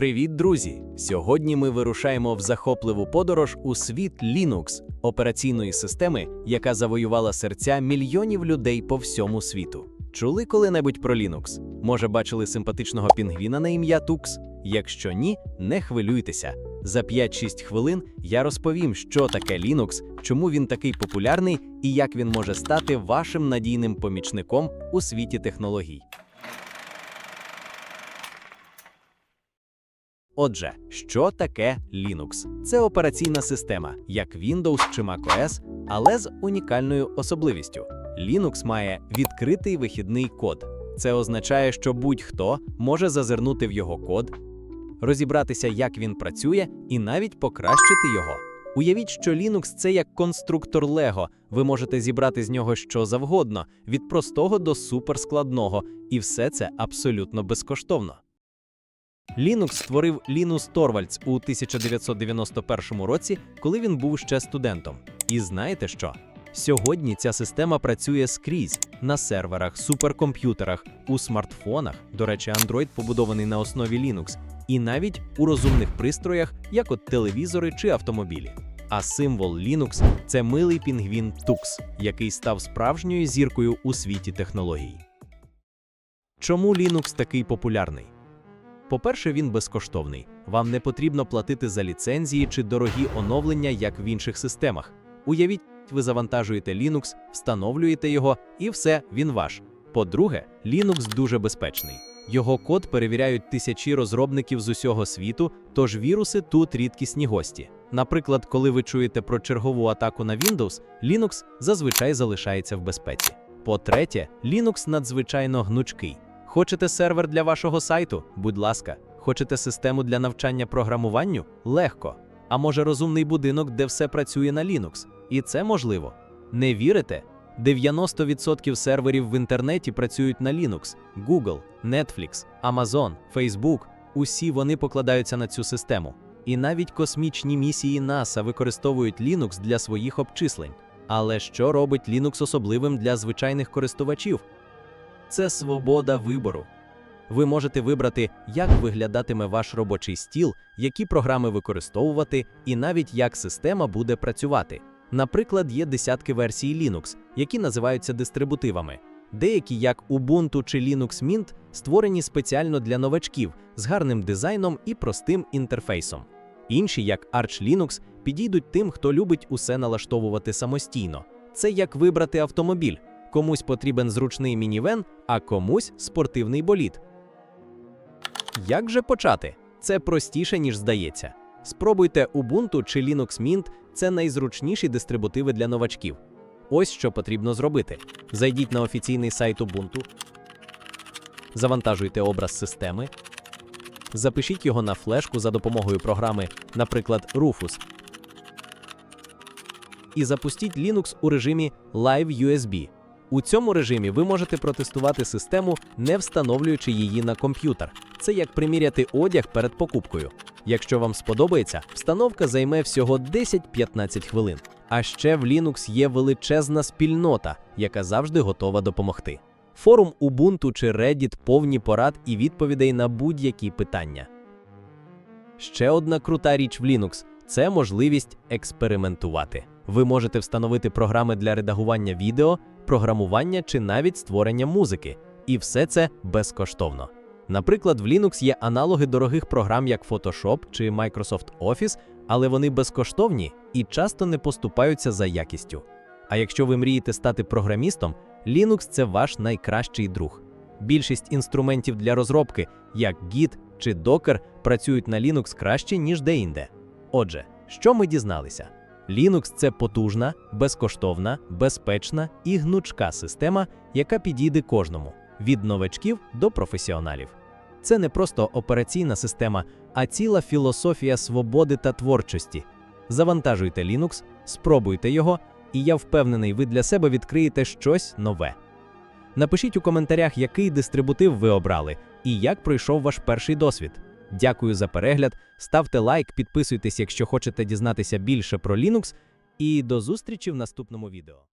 Привіт, друзі! Сьогодні ми вирушаємо в захопливу подорож у світ Linux, операційної системи, яка завоювала серця мільйонів людей по всьому світу. Чули коли-небудь про Linux? Може, бачили симпатичного пінгвіна на ім'я Tux? Якщо ні, не хвилюйтеся. За 5-6 хвилин я розповім, що таке Linux, чому він такий популярний і як він може стати вашим надійним помічником у світі технологій. Отже, що таке Linux? Це операційна система, як Windows чи macOS, але з унікальною особливістю. Linux має відкритий вихідний код. Це означає, що будь-хто може зазирнути в його код, розібратися, як він працює, і навіть покращити його. Уявіть, що Linux – це як конструктор Lego. Ви можете зібрати з нього що завгодно, від простого до суперскладного, і все це абсолютно безкоштовно. Linux створив Лінус Торвальдс у 1991 році, коли він був ще студентом. І знаєте що? Сьогодні ця система працює скрізь на серверах, суперкомп'ютерах, у смартфонах. До речі, Android побудований на основі Linux, і навіть у розумних пристроях, як от телевізори чи автомобілі. А символ Linux – це милий пінгвін Tux, який став справжньою зіркою у світі технологій. Чому Linux такий популярний? По-перше, він безкоштовний. Вам не потрібно платити за ліцензії чи дорогі оновлення, як в інших системах. Уявіть, ви завантажуєте Linux, встановлюєте його, і все, він ваш. По-друге, Linux дуже безпечний. Його код перевіряють тисячі розробників з усього світу, тож віруси тут рідкісні гості. Наприклад, коли ви чуєте про чергову атаку на Windows, Linux зазвичай залишається в безпеці. По-третє, Linux надзвичайно гнучкий. Хочете сервер для вашого сайту? Будь ласка, хочете систему для навчання програмуванню? Легко. А може розумний будинок, де все працює на Linux? І це можливо. Не вірите? 90% серверів в інтернеті працюють на Linux. Google, Netflix, Amazon, Facebook – усі вони покладаються на цю систему. І навіть космічні місії NASA використовують Linux для своїх обчислень. Але що робить Linux особливим для звичайних користувачів? Це свобода вибору. Ви можете вибрати, як виглядатиме ваш робочий стіл, які програми використовувати, і навіть як система буде працювати. Наприклад, є десятки версій Linux, які називаються дистрибутивами. Деякі, як Ubuntu чи Linux Mint, створені спеціально для новачків з гарним дизайном і простим інтерфейсом. Інші, як Arch Linux, підійдуть тим, хто любить усе налаштовувати самостійно. Це як вибрати автомобіль. Комусь потрібен зручний мінівен, а комусь спортивний болід. Як же почати? Це простіше, ніж здається. Спробуйте Ubuntu чи Linux Mint це найзручніші дистрибутиви для новачків. Ось що потрібно зробити: зайдіть на офіційний сайт Ubuntu, завантажуйте образ системи, запишіть його на флешку за допомогою програми, наприклад, Rufus, і запустіть Linux у режимі Live USB. У цьому режимі ви можете протестувати систему, не встановлюючи її на комп'ютер. Це як приміряти одяг перед покупкою. Якщо вам сподобається, встановка займе всього 10-15 хвилин. А ще в Linux є величезна спільнота, яка завжди готова допомогти. Форум Ubuntu чи Reddit повні порад і відповідей на будь-які питання. Ще одна крута річ в Linux це можливість експериментувати. Ви можете встановити програми для редагування відео, програмування чи навіть створення музики. І все це безкоштовно. Наприклад, в Linux є аналоги дорогих програм, як Photoshop чи Microsoft Office, але вони безкоштовні і часто не поступаються за якістю. А якщо ви мрієте стати програмістом, Linux це ваш найкращий друг. Більшість інструментів для розробки, як Git чи Docker, працюють на Linux краще, ніж деінде. Отже, що ми дізналися? Linux це потужна, безкоштовна, безпечна і гнучка система, яка підійде кожному від новачків до професіоналів. Це не просто операційна система, а ціла філософія свободи та творчості. Завантажуйте Linux, спробуйте його, і я впевнений, ви для себе відкриєте щось нове. Напишіть у коментарях, який дистрибутив ви обрали і як пройшов ваш перший досвід. Дякую за перегляд. Ставте лайк, підписуйтесь, якщо хочете дізнатися більше про Linux, і до зустрічі в наступному відео.